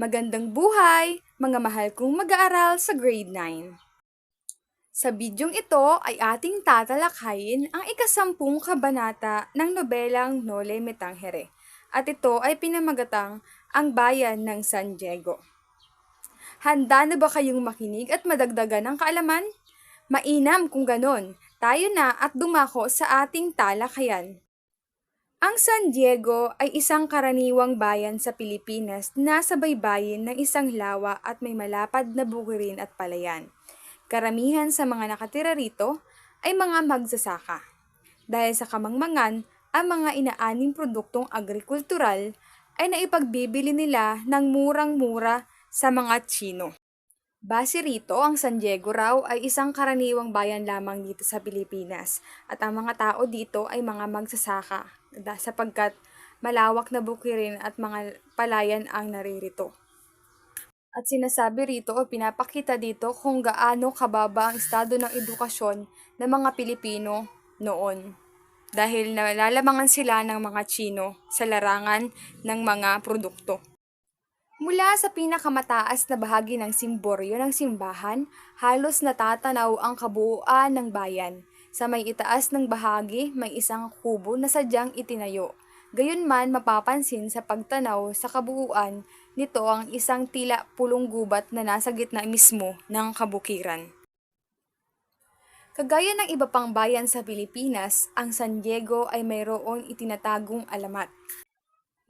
Magandang buhay, mga mahal kong mag-aaral sa grade 9. Sa bidyong ito ay ating tatalakayin ang ikasampung kabanata ng nobelang Nole Me Tangere at ito ay pinamagatang Ang Bayan ng San Diego. Handa na ba kayong makinig at madagdagan ng kaalaman? Mainam kung ganon, tayo na at dumako sa ating talakayan. Ang San Diego ay isang karaniwang bayan sa Pilipinas na sa baybayin ng isang lawa at may malapad na bukirin at palayan. Karamihan sa mga nakatira rito ay mga magsasaka. Dahil sa kamangmangan, ang mga inaaning produktong agrikultural ay naipagbibili nila ng murang-mura sa mga Tsino. Base rito, ang San Diego raw ay isang karaniwang bayan lamang dito sa Pilipinas at ang mga tao dito ay mga magsasaka sapagkat malawak na bukirin at mga palayan ang naririto. At sinasabi rito o pinapakita dito kung gaano kababa ang estado ng edukasyon ng mga Pilipino noon. Dahil nalalamangan sila ng mga Chino sa larangan ng mga produkto. Mula sa pinakamataas na bahagi ng simboryo ng simbahan, halos natatanaw ang kabuuan ng bayan. Sa may itaas ng bahagi, may isang kubo na sadyang itinayo. Gayunman mapapansin sa pagtanaw sa kabuuan nito ang isang tila pulong gubat na nasa gitna mismo ng kabukiran. Kagaya ng iba pang bayan sa Pilipinas, ang San Diego ay mayroong itinatagong alamat.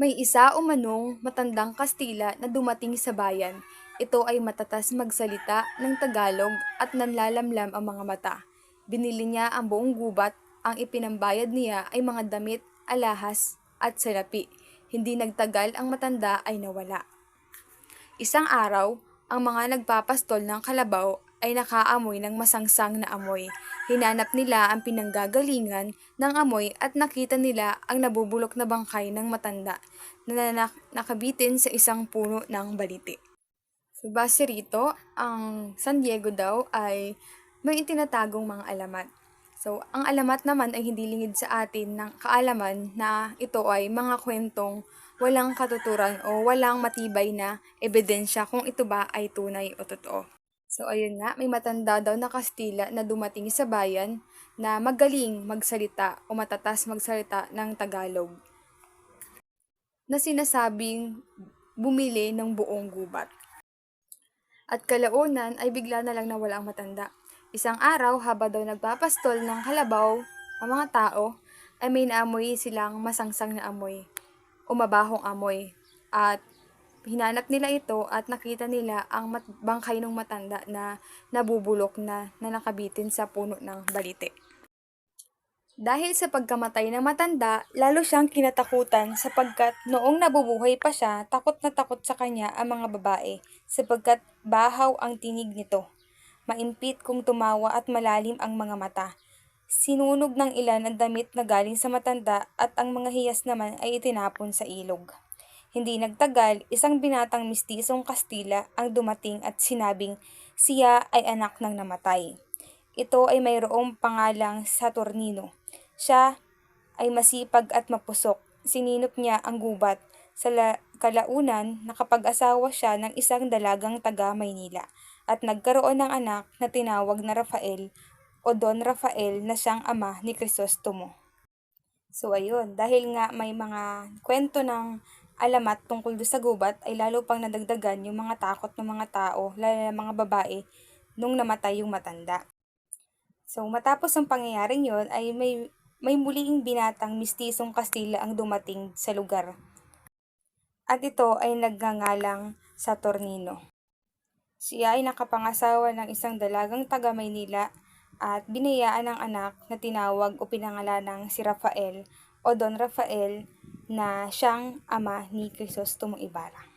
May isa o manong matandang Kastila na dumating sa bayan. Ito ay matatas magsalita ng Tagalog at nanlalamlam ang mga mata. Binili niya ang buong gubat, ang ipinambayad niya ay mga damit, alahas at salapi. Hindi nagtagal ang matanda ay nawala. Isang araw, ang mga nagpapastol ng kalabaw ay nakaamoy ng masangsang na amoy. Hinanap nila ang pinanggagalingan ng amoy at nakita nila ang nabubulok na bangkay ng matanda na nak- nakabitin sa isang puno ng baliti. So, base rito, ang San Diego daw ay may itinatagong mga alamat. So, ang alamat naman ay hindi lingid sa atin ng kaalaman na ito ay mga kwentong walang katuturan o walang matibay na ebidensya kung ito ba ay tunay o totoo. So, ayun nga, may matanda daw na Kastila na dumating sa bayan na magaling magsalita o matatas magsalita ng Tagalog na sinasabing bumili ng buong gubat. At kalaunan ay bigla na lang nawala ang matanda. Isang araw, haba daw nagpapastol ng kalabaw ang mga tao, ay may naamoy silang masangsang na amoy o mabahong amoy. At hinanap nila ito at nakita nila ang mat- bangkay ng matanda na nabubulok na, na nakabitin sa puno ng balite. Dahil sa pagkamatay ng matanda, lalo siyang kinatakutan sapagkat noong nabubuhay pa siya, takot na takot sa kanya ang mga babae sapagkat bahaw ang tinig nito. Maimpit kung tumawa at malalim ang mga mata. Sinunog ng ilan ang damit na galing sa matanda at ang mga hiyas naman ay itinapon sa ilog. Hindi nagtagal, isang binatang mistisong Kastila ang dumating at sinabing siya ay anak ng namatay. Ito ay mayroong pangalang Saturnino. Siya ay masipag at mapusok. Sininop niya ang gubat. Sa la- kalaunan, nakapag-asawa siya ng isang dalagang taga Maynila at nagkaroon ng anak na tinawag na Rafael o Don Rafael na siyang ama ni Crisostomo. So ayun, dahil nga may mga kwento ng alamat tungkol doon sa gubat ay lalo pang nadagdagan yung mga takot ng mga tao, lalo na mga babae, nung namatay yung matanda. So matapos ang pangyayaring yon ay may may muling binatang mistisong Kastila ang dumating sa lugar. At ito ay nagngangalang Saturnino. Siya ay nakapangasawa ng isang dalagang taga Maynila at binayaan ng anak na tinawag o pinangalan ng si Rafael o Don Rafael na siyang ama ni Crisostomo Ibarra.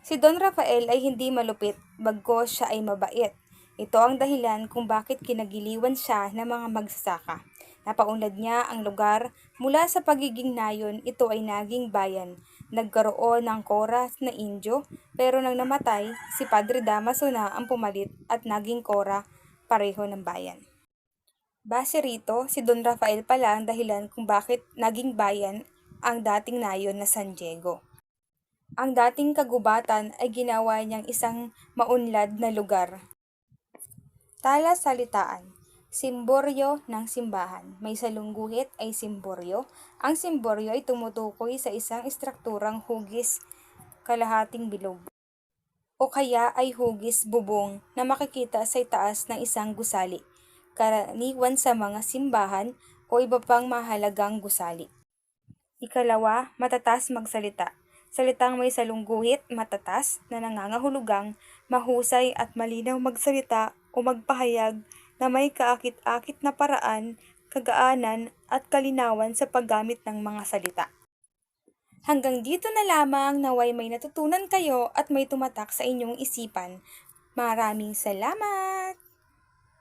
Si Don Rafael ay hindi malupit, bagkos siya ay mabait. Ito ang dahilan kung bakit kinagiliwan siya ng mga magsasaka. Napaunlad niya ang lugar mula sa pagiging nayon ito ay naging bayan. Nagkaroon ng koras na Indio pero nang namatay, si Padre Damaso na ang pumalit at naging kora pareho ng bayan. Base rito, si Don Rafael pala ang dahilan kung bakit naging bayan ang dating nayon na San Diego. Ang dating kagubatan ay ginawa niyang isang maunlad na lugar. Tala salitaan. Simboryo ng simbahan. May salungguhit ay simboryo. Ang simboryo ay tumutukoy sa isang estrukturang hugis kalahating bilog. O kaya ay hugis bubong na makikita sa itaas ng isang gusali. Karaniwan sa mga simbahan o iba pang mahalagang gusali. Ikalawa, matatas magsalita. Salitang may salungguhit, matatas, na nangangahulugang mahusay at malinaw magsalita o magpahayag na may kaakit-akit na paraan, kagaanan at kalinawan sa paggamit ng mga salita. Hanggang dito na lamang naway may natutunan kayo at may tumatak sa inyong isipan. Maraming salamat!